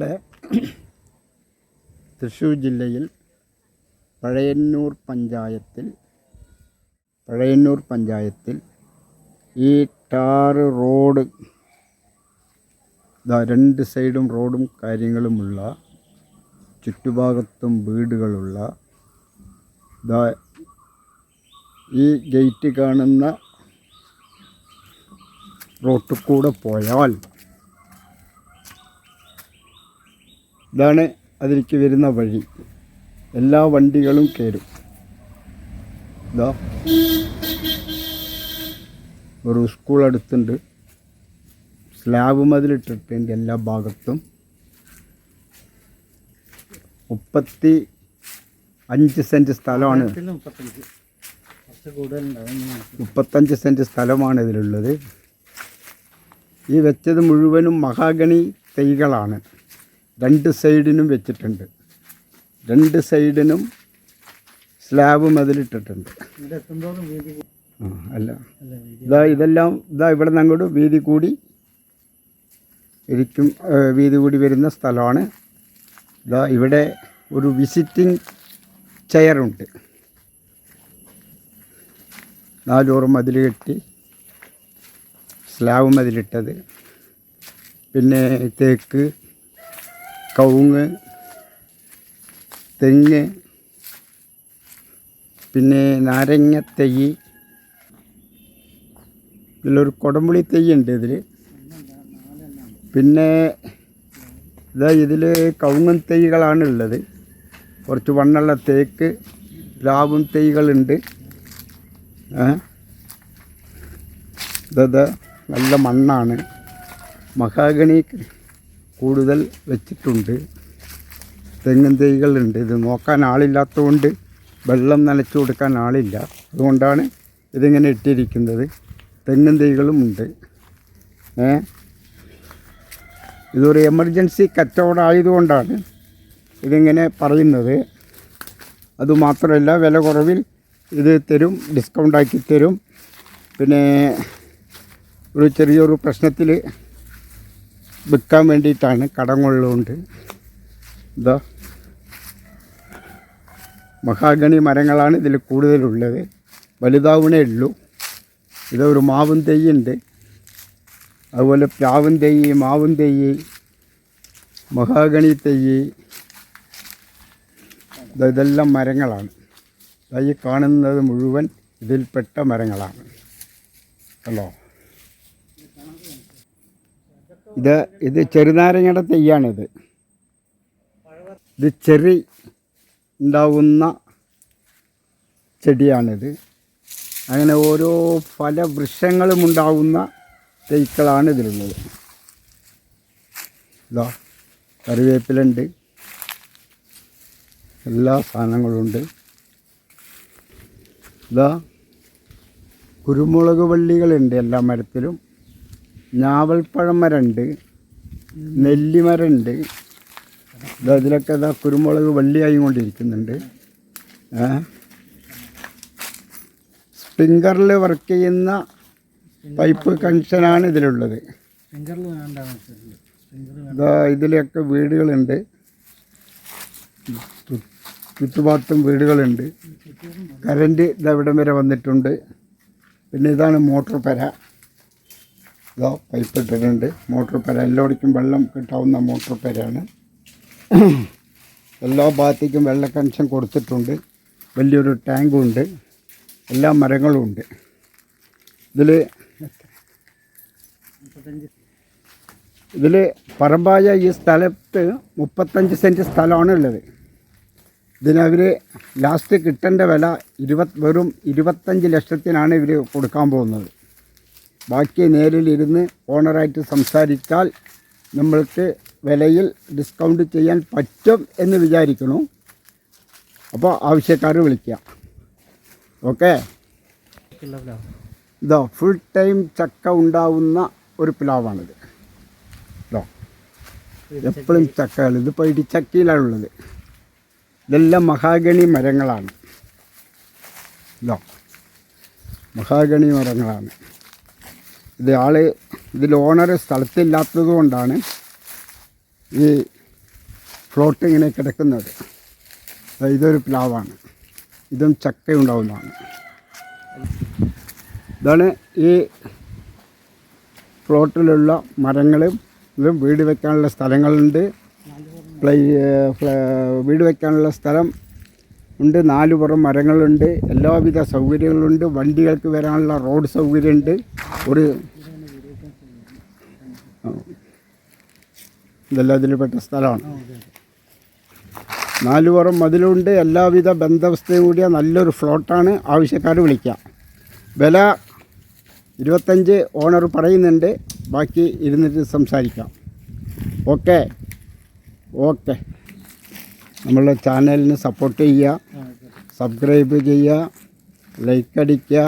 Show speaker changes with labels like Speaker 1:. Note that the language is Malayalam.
Speaker 1: നമ്മളെ തൃശ്ശൂർ ജില്ലയിൽ പഴയന്നൂർ പഞ്ചായത്തിൽ പഴയന്നൂർ പഞ്ചായത്തിൽ ഈ ടാറ് റോഡ് രണ്ട് സൈഡും റോഡും കാര്യങ്ങളുമുള്ള ചുറ്റുഭാഗത്തും വീടുകളുള്ള ഈ ഗേറ്റ് കാണുന്ന റോട്ടിൽ കൂടെ പോയാൽ ഇതാണ് അതിലേക്ക് വരുന്ന വഴി. എല്ലാ വണ്ടികളും കയറും. ഇതാ. ഒരു സ്കൂൾ അടുത്തുണ്ട്. സ്ലാബ് മതിലിട്ടിട്ടുണ്ട് എല്ലാ ഭാഗത്തും. മുപ്പത്തി അഞ്ച് സെന്റ് സ്ഥലമാണ്.
Speaker 2: മുപ്പത്തഞ്ച്
Speaker 1: സെന്റ് സ്ഥലമാണ് ഇതിലുള്ളത്. ഈ വെച്ചത് മുഴുവനും മഹാഗണി തൈകളാണ്. രണ്ട് സൈഡിനും വെച്ചിട്ടുണ്ട്. രണ്ട് സൈഡിനും സ്ലാബ് ആ അല്ല. ഇതാ ഇതെല്ലാം ഇതാ ഇവിടെ നിന്ന് അങ്ങോട്ട് വീതി കൂടി ഇരിക്കും വീതി കൂടി വരുന്ന സ്ഥലമാണ്. ഇതാ ഇവിടെ ഒരു വിസിറ്റിംഗ് ചെയറുണ്ട്. നാലൂറ് മതിൽ കെട്ടി സ്ലാബ് മതിലിട്ടത് പിന്നെ തേക്ക് കവുങ്ങ് തെങ്ങ് പിന്നെ നാരങ്ങ തൈ. ഇതിലൊരു കൊടമ്പുളി തെയ്യുണ്ട് ഇതിൽ പിന്നെ ഇതാ ഇതിൽ കവുങ്ങൻ തൈകളാണ് ഉള്ളത്. കുറച്ച് വണ്ണുള്ള തേക്ക് പ്ലാവും തൈകളുണ്ട്. ഇതാ നല്ല മണ്ണാണ്. മഹാഗണി കൂടുതൽ വെച്ചിട്ടുണ്ട്. തെങ്ങിൻ തൈകളുണ്ട് ഇത് നോക്കാൻ ആളില്ലാത്തതുകൊണ്ട് വെള്ളം നനച്ചു കൊടുക്കാൻ ആളില്ല. അതുകൊണ്ടാണ് ഇതിങ്ങനെ ഇട്ടിരിക്കുന്നത്. തെങ്ങിൻ തൈകളും ഉണ്ട്. ഏ? ഇതൊരു എമർജൻസി കച്ചവടമായതുകൊണ്ടാണ് ഇതിങ്ങനെ പറയുന്നത്. അതുമാത്രമല്ല വില കുറവിൽ ഇത് തരും ഡിസ്കൗണ്ടാക്കി തരും. പിന്നെ ഒരു ചെറിയൊരു പ്രശ്നത്തിൽ വിൽക്കാൻ വേണ്ടിയിട്ടാണ് കടങ്ങുള്ളതുകൊണ്ട് ഇതാ. മഹാഗണി മരങ്ങളാണ് ഇതിൽ കൂടുതലുള്ളത്. വലുതാവണേ ഉള്ളൂ. ഇതൊരു മാവും തെയ്യുണ്ട് അതുപോലെ പ്ലാവും തെയ്യ് മാവും തെയ്യ് മഹാഗണി തെയ്യ് ഇത് ഇതെല്ലാം മരങ്ങളാണ്. ഈ കാണുന്നത് മുഴുവൻ ഇതിൽപ്പെട്ട മരങ്ങളാണ്. ഹലോ ഇത് ഇത് ചെറുനാരങ്ങയുടെ തെയ്യാണിത്. ഇത് ചെറി ഉണ്ടാവുന്ന ചെടിയാണിത്. അങ്ങനെ ഓരോ പല വൃക്ഷങ്ങളും ഉണ്ടാവുന്ന തൈക്കളാണ് ഇതിലുള്ളത്. ഇതാ കറിവേപ്പിലുണ്ട്. എല്ലാ സാധനങ്ങളുണ്ട്. ഇതാ കുരുമുളക് വള്ളികളുണ്ട് എല്ലാ മരത്തിലും. ഞാവൽപ്പഴം മരമുണ്ട് നെല്ലിമരമുണ്ട് ഇതാ ഇതിലൊക്കെ ഇതാ കുരുമുളക് വള്ളിയായി കൊണ്ടിരിക്കുന്നുണ്ട് സ്പ്രിങ്കറിൽ വർക്ക് ചെയ്യുന്ന പൈപ്പ് കണക്ഷനാണ് ഇതിലുള്ളത്. ഇതാ ഇതിലൊക്കെ വീടുകളുണ്ട്. ചു- ചുറ്റുപാടത്തും വീടുകളുണ്ട്. കറണ്ട് ഇതവിടം വരെ വന്നിട്ടുണ്ട്. പിന്നെ ഇതാണ് മോട്ടോർ പെര. ഇതാ പൈപ്പ് ഇട്ടിട്ടുണ്ട് മോട്ടോർ പെര എല്ലായിടയ്ക്കും വെള്ളം കിട്ടാവുന്ന മോട്ടോർ പെരയാണ്. എല്ലാ ഭാഗത്തേക്കും വെള്ള കണക്ഷൻ കൊടുത്തിട്ടുണ്ട്. വലിയൊരു ടാങ്കും ഉണ്ട് എല്ലാ മരങ്ങളും ഉണ്ട്. ഇതിൽ ഇതിൽ പറമ്പായ ഈ സ്ഥലത്ത് മുപ്പത്തഞ്ച് സെന്റ് സ്ഥലമാണ് ഉള്ളത് ഇതിനവർ ലാസ്റ്റ് കിട്ടേണ്ട വില ഇരുപത് വെറും ഇരുപത്തഞ്ച് ലക്ഷത്തിനാണ് ഇവർ കൊടുക്കാൻ പോകുന്നത്. ബാക്കി നേരിലിരുന്ന് ഓണറായിട്ട് സംസാരിച്ചാൽ നമ്മൾക്ക് വിലയിൽ ഡിസ്കൗണ്ട് ചെയ്യാൻ പറ്റും എന്ന് വിചാരിക്കണു. അപ്പോൾ ആവശ്യക്കാർ വിളിക്കുക ഓക്കെ? ഇതോ ഫുൾ ടൈം ചക്ക ഉണ്ടാവുന്ന ഒരു പ്ലാവാണിത്. ഇതോ എപ്പോഴും ചക്കകൾ ഇതിപ്പോൾ ഇടിച്ചക്കയിലാണ് ഉള്ളത് ഇതെല്ലാം മഹാഗണി മരങ്ങളാണ്. ഇതോ മഹാഗണി മരങ്ങളാണ്. ഇത് ഇതിൽ ഓണർ സ്ഥലത്തില്ലാത്തത് കൊണ്ടാണ് ഈ ഫ്ലോട്ട് ഇങ്ങനെ കിടക്കുന്നത്. ഇതൊരു പ്ലാവാണ്. ഇതും ചക്ക ഉണ്ടാവുന്നതാണ് ഇതാണ് ഈ ഫ്ലോട്ടിലുള്ള മരങ്ങളും. ഇതും വീട് വെക്കാനുള്ള സ്ഥലങ്ങളുണ്ട്. വീട് വെക്കാനുള്ള സ്ഥലം ഉണ്ട് നാല് പുറം മരങ്ങളുണ്ട് എല്ലാവിധ സൗകര്യങ്ങളുണ്ട് വണ്ടികൾക്ക് വരാനുള്ള റോഡ് സൗകര്യമുണ്ട്. ഒരു. ഇതെല്ലാം ഇതിൽപ്പെട്ട സ്ഥലമാണ്. നാല് പുറം മതിലുണ്ട് എല്ലാവിധ ബന്ധവസ്ഥയും കൂടിയ നല്ലൊരു ഫ്ലോട്ടാണ്. ആവശ്യക്കാർ വിളിക്കാം. വില ഇരുപത്തഞ്ച് ഓണർ പറയുന്നുണ്ട്. ബാക്കി ഇരുന്നിട്ട് സംസാരിക്കാം. ഓക്കെ. ഓക്കെ. നമ്മളുടെ ചാനലിന് സപ്പോർട്ട് ചെയ്യുക സബ്സ്ക്രൈബ് ചെയ്യുക ലൈക്ക് അടിക്കുക.